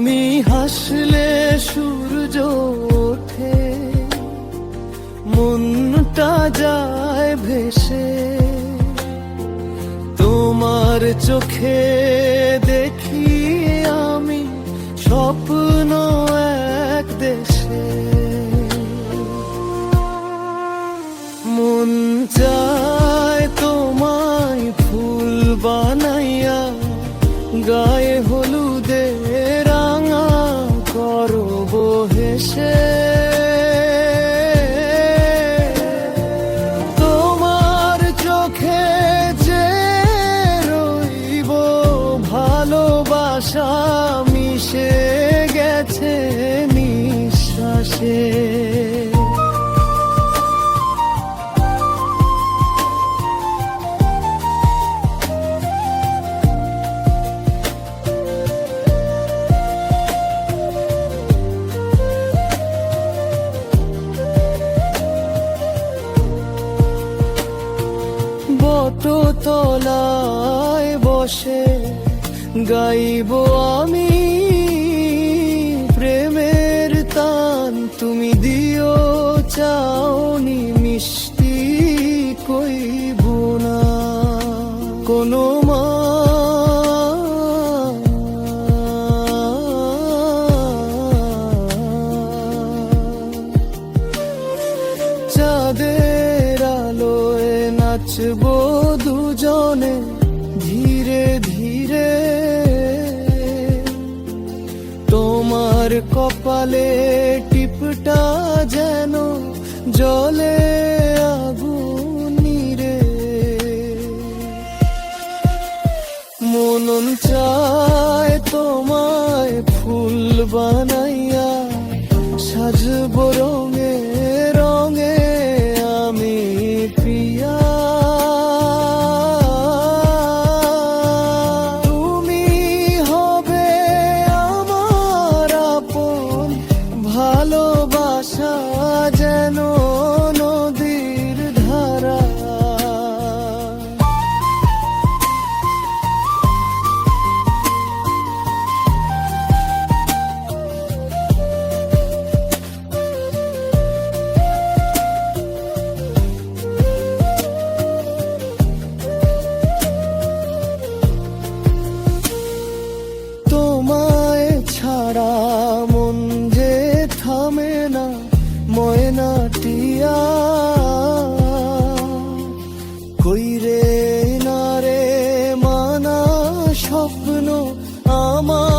তুমি হাসলে সূর্য ওঠে মনটা যায় ভেসে। তোমার চোখে হেসে তোমার চোখে যে রইব ভালোবাসা মিশে গেছে নিঃশ্বাসে। তলায় বসে গাইব আমি প্রেমের তান। তুমি দিও, চাওনি মিষ্টি কইব না কোনো মা চাঁদের আলোয় নাচবো দুজনে ধীরে ধীরে তোমার কপালে টিপটা যেন জলে আগুনিরে মনন চায় তোমায় ফুল বানাইয়া, সাজব রঙে কইরে না রে মানা স্বপ্ন আমার।